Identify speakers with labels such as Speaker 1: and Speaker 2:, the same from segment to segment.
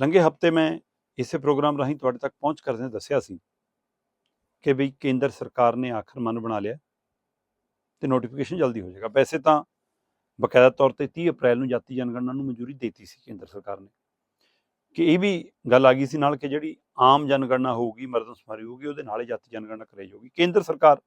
Speaker 1: ਲੰਘੇ ਹਫ਼ਤੇ ਮੈਂ ਇਸੇ ਪ੍ਰੋਗਰਾਮ ਰਾਹੀਂ ਤੁਹਾਡੇ ਤੱਕ ਪਹੁੰਚ ਕਰਦੇ ਦੱਸਿਆ ਸੀ ਕਿ ਵੀ ਕੇਂਦਰ ਸਰਕਾਰ ਨੇ ਆਖਰ ਮਨ ਬਣਾ ਲਿਆ ਤੇ ਨੋਟੀਫਿਕੇਸ਼ਨ ਜਲਦੀ ਹੋ ਜਾਏਗਾ। ਵੈਸੇ ਤਾਂ ਬਕਾਇਦਾ ਤੌਰ ਤੇ 30 ਅਪ੍ਰੈਲ ਨੂੰ ਜਾਤੀ ਜਨਗਣਨਾ ਨੂੰ ਮਨਜ਼ੂਰੀ ਦਿੱਤੀ ਸੀ ਕੇਂਦਰ ਸਰਕਾਰ ਨੇ। ਕਿ ਇਹ ਵੀ ਗੱਲ ਆ ਗਈ ਸੀ ਨਾਲ ਕਿ ਜਿਹੜੀ ਆਮ ਜਨਗਣਨਾ ਹੋਊਗੀ, ਮਰਦਮਸ਼ੁਮਾਰੀ ਹੋਊਗੀ, ਉਹਦੇ ਨਾਲ ਹੀ ਜਾਤੀ ਜਨਗਣਨਾ ਕਰਾਈ ਜਾਊਗੀ ਕੇਂਦਰ ਸਰਕਾਰ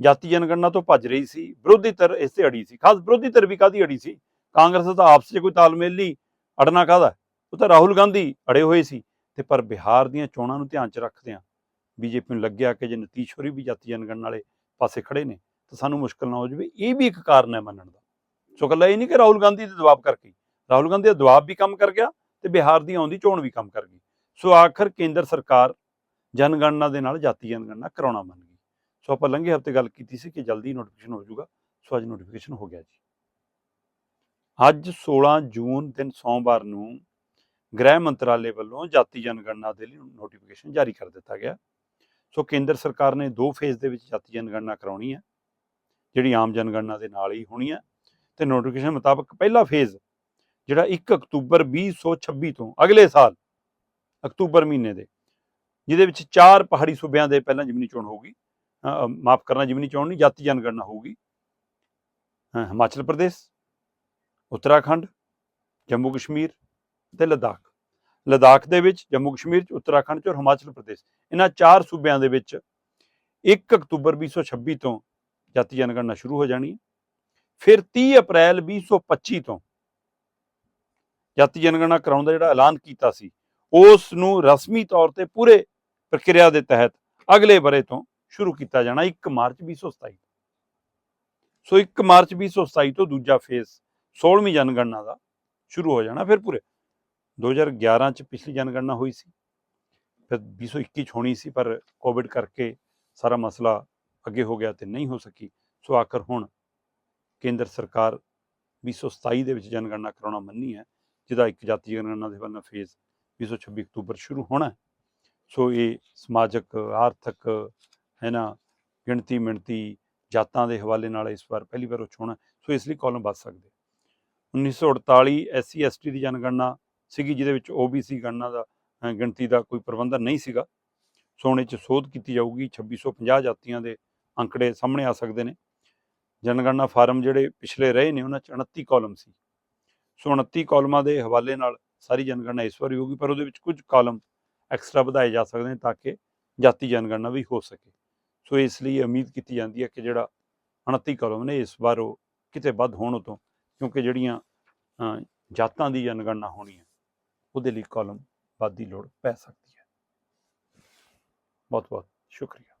Speaker 1: ਜਾਤੀ ਜਨਗਣਨਾ ਤੋਂ ਭੱਜ ਰਹੀ ਸੀ, ਵਿਰੋਧੀ ਧਿਰ ਇਸ ਤੇ ਅੜੀ ਸੀ। ਖਾਸ ਵਿਰੋਧੀ ਧਿਰ ਵੀ ਕਾਦੀ ਅੜੀ ਸੀ? ਕਾਂਗਰਸ ਦਾ ਤਾਂ ਆਪਸ 'ਚ ਕੋਈ ਤਾਲਮੇਲ ਨਹੀਂ, ਅੜਨਾ ਕਾਹਦਾ? ਉਹ ਤਾਂ ਰਾਹੁਲ ਗਾਂਧੀ ਅੜੇ ਹੋਏ ਸੀ ਤੇ ਪਰ ਬਿਹਾਰ ਦੀਆਂ ਚੋਣਾਂ ਨੂੰ ਧਿਆਨ 'ਚ ਰੱਖਦਿਆਂ ਬੀਜੇਪੀ ਨੂੰ ਲੱਗਿਆ ਕਿ ਜੇ ਨਤੀਸ਼ ਹੋਰੀ ਵੀ ਜਾਤੀ ਜਨਗਣਨਾ ਵਾਲੇ ਪਾਸੇ ਖੜੇ ਨੇ, ਤਾਂ ਸਾਨੂੰ ਮੁਸ਼ਕਲ ਨਾ ਹੋ ਜਾਵੇ। ਇਹ ਵੀ ਇੱਕ ਕਾਰਨ ਹੈ ਮੰਨਣ ਦਾ। ਸੋ ਗੱਲਾਂ ਇਹ ਨਹੀਂ ਕਿ ਰਾਹੁਲ ਗਾਂਧੀ ਦੇ ਦਬਾਅ ਕਰਕੇ। ਰਾਹੁਲ ਗਾਂਧੀ ਦਾ ਦਬਾਅ ਵੀ ਕੰਮ ਕਰ ਗਿਆ ਤੇ ਬਿਹਾਰ ਦੀ ਆਉਂਦੀ ਚੋਣ ਵੀ ਕੰਮ ਕਰ ਗਈ। ਸੋ ਆਖਰ ਕੇਂਦਰ ਸਰਕਾਰ ਜਨਗਣਨਾ ਦੇ ਨਾਲ ਜਾਤੀ ਜਨਗਣਨਾ ਕਰਾਉਣਾ ਮੰਨ ਗਈ। ਸੋ ਆਪਾਂ ਲੰਘੇ ਹਫ਼ਤੇ ਗੱਲ ਕੀਤੀ ਸੀ ਕਿ ਜਲਦੀ ਨੋਟੀਫਿਕੇਸ਼ਨ ਹੋ ਜਾਊਗਾ। ਸੋ ਅੱਜ ਨੋਟੀਫਿਕੇਸ਼ਨ ਹੋ ਗਿਆ ਜੀ। ਅੱਜ 16 ਜੂਨ ਦਿਨ ਸੋਮਵਾਰ ਨੂੰ ਗ੍ਰਹਿ ਮੰਤਰਾਲੇ ਵੱਲੋਂ ਜਾਤੀ ਜਨਗਣਨਾ ਦੇ ਲਈ ਨੋਟੀਫਿਕੇਸ਼ਨ ਜਾਰੀ ਕਰ ਦਿੱਤਾ ਗਿਆ। ਸੋ ਕੇਂਦਰ ਸਰਕਾਰ ਨੇ ਦੋ ਫੇਜ਼ ਦੇ ਵਿੱਚ ਜਾਤੀ ਜਨਗਣਨਾ ਕਰਾਉਣੀ ਹੈ, ਜਿਹੜੀ ਆਮ ਜਨਗਣਨਾ ਦੇ ਨਾਲ ਹੀ ਹੋਣੀ ਹੈ ਤੇ ਨੋਟੀਫਿਕੇਸ਼ਨ ਮੁਤਾਬਕ ਪਹਿਲਾ ਫੇਜ਼ ਜਿਹੜਾ 1 ਅਕਤੂਬਰ 2026 ਤੋਂ ਅਗਲੇ ਸਾਲ ਅਕਤੂਬਰ ਮਹੀਨੇ ਦੇ, ਜਿਹਦੇ ਵਿੱਚ ਚਾਰ ਪਹਾੜੀ ਸੂਬਿਆਂ ਦੇ ਪਹਿਲਾਂ ਜ਼ਿਮਨੀ ਚੋਣ ਹੋਊਗੀ ਮਾਫ ਕਰਨਾ ਜ਼ਿਮਨੀ ਚੋਣ ਨਹੀਂ, ਜਾਤੀ ਜਨਗਣਨਾ ਹੋਊਗੀ। ਹਿਮਾਚਲ ਪ੍ਰਦੇਸ਼, ਉੱਤਰਾਖੰਡ, ਜੰਮੂ ਕਸ਼ਮੀਰ ਤੇ ਲਦਾਖ। ਲਦਾਖ ਦੇ ਵਿੱਚ, ਜੰਮੂ ਕਸ਼ਮੀਰ ਚ, ਉੱਤਰਾਖੰਡ ਚ ਔਰ ਹਿਮਾਚਲ ਪ੍ਰਦੇਸ਼। ਇਹਨਾਂ ਚਾਰ ਸੂਬਿਆਂ ਦੇ ਵਿੱਚ 1 ਅਕਤੂਬਰ 2026 ਤੋਂ ਜਾਤੀ ਜਨਗਣਨਾ ਸ਼ੁਰੂ ਹੋ ਜਾਣੀ ਹੈ। ਫਿਰ 30 ਅਪ੍ਰੈਲ 2025 ਤੋਂ ਜਾਤੀ ਜਨਗਣਨਾ ਕਰਾਉਣ ਦਾ ਜਿਹੜਾ ਐਲਾਨ ਕੀਤਾ ਸੀ ਉਸ ਨੂੰ ਰਸਮੀ ਤੌਰ ਤੇ ਪੂਰੇ ਪ੍ਰਕਿਰਿਆ ਦੇ ਤਹਿਤ ਅਗਲੇ ਬਰੇ ਤੋਂ ਸ਼ੁਰੂ ਕੀਤਾ ਜਾਣਾ 1 ਮਾਰਚ 2027 ਸੋ 1 ਮਾਰਚ 2027 ਤੋਂ ਦੂਜਾ ਫੇਜ਼ 16ਵੀਂ ਜਨਗਣਨਾ ਦਾ ਸ਼ੁਰੂ ਹੋ ਜਾਣਾ ਫਿਰ ਪੂਰੇ। 2011 ਚ ਪਿਛਲੀ ਜਨਗਣਨਾ ਹੋਈ ਸੀ। ਫਿਰ 2021 ਚ ਹੋਣੀ ਸੀ, ਪਰ ਕੋਵਿਡ ਕਰਕੇ ਸਾਰਾ ਮਸਲਾ ਅੱਗੇ ਹੋ ਗਿਆ ਤੇ ਨਹੀਂ ਹੋ ਸਕੀ। ਸੋ ਆਖਰ ਹੁਣ ਕੇਂਦਰ ਸਰਕਾਰ 2027 ਦੇ ਵਿੱਚ ਜਨਗਣਨਾ ਕਰਾਉਣਾ ਮੰਨੀ ਹੈ, ਜਿਹਦਾ ਇੱਕ ਜਾਤੀ ਜਨਗਣਨਾ ਦੇ ਵੱਲੋਂ ਫੇਜ਼ 2026 ਅਕਤੂਬਰ ਸ਼ੁਰੂ ਹੋਣਾ ਸੋ ਇਹ ਸਮਾਜਿਕ, ਆਰਥਿਕ, ਹੈ ਨਾ ਗਿਣਤੀ ਮਿਣਤੀ ਜਾਤਾਂ ਦੇ ਹਵਾਲੇ ਨਾਲ ਇਸ ਵਾਰ ਪਹਿਲੀ ਵਾਰ ਉੱਚ ਹੋਣਾ ਸੋ ਇਸ ਲਈ ਕਾਲਮ ਵੱਧ ਸਕਦੇ 1948 ਐਸਸੀ ਐਸਟੀ ਦੀ ਜਨਗਣਨਾ ਸੀਗੀ, ਜਿਹਦੇ ਵਿੱਚ ਓਬੀਸੀ ਗਣਨਾ ਦਾ ਗਿਣਤੀ ਦਾ ਕੋਈ ਪ੍ਰਬੰਧਨ ਨਹੀਂ ਸੀਗਾ। ਸੋਨੇ 'ਚ ਸੋਧ ਕੀਤੀ ਜਾਊਗੀ 2650 ਜਾਤੀਆਂ ਦੇ ਅੰਕੜੇ ਸਾਹਮਣੇ ਆ ਸਕਦੇ ਨੇ। ਜਨਗਣਨਾ ਫਾਰਮ ਜਿਹੜੇ ਪਿਛਲੇ ਰਹੇ ਨੇ, ਉਹਨਾਂ 'ਚ 29 ਕਾਲਮ ਸੀ। ਸੋ 29 ਕਾਲਮਾਂ ਦੇ ਹਵਾਲੇ ਨਾਲ ਸਾਰੀ ਜਨਗਣਨਾ ਇਸ ਵਾਰੀ ਹੋਊਗੀ, ਪਰ ਉਹਦੇ ਵਿੱਚ ਕੁਝ ਕਾਲਮ ਐਕਸਟਰਾ ਵਧਾਏ ਜਾ ਸਕਦੇ ਨੇ ਤਾਂ ਕਿ ਜਾਤੀ ਜਨਗਣਨਾ ਵੀ ਹੋ ਸਕੇ। ਸੋ ਇਸ ਲਈ ਉਮੀਦ ਕੀਤੀ ਜਾਂਦੀ ਹੈ ਕਿ ਜਿਹੜਾ 29 ਕਾਲਮ ਨੇ, ਇਸ ਵਾਰ ਉਹ ਕਿਤੇ ਵੱਧ ਹੋਣ ਉਤੋਂ, ਕਿਉਂਕਿ ਜਿਹੜੀਆਂ ਜਾਤਾਂ ਦੀ ਜਨਗਣਨਾ ਹੋਣੀ ਹੈ ਉਹਦੇ ਲਈ ਕਾਲਮ ਵੱਧ ਦੀ ਲੋੜ ਪੈ ਸਕਦੀ ਹੈ। ਬਹੁਤ ਬਹੁਤ ਸ਼ੁਕਰੀਆ।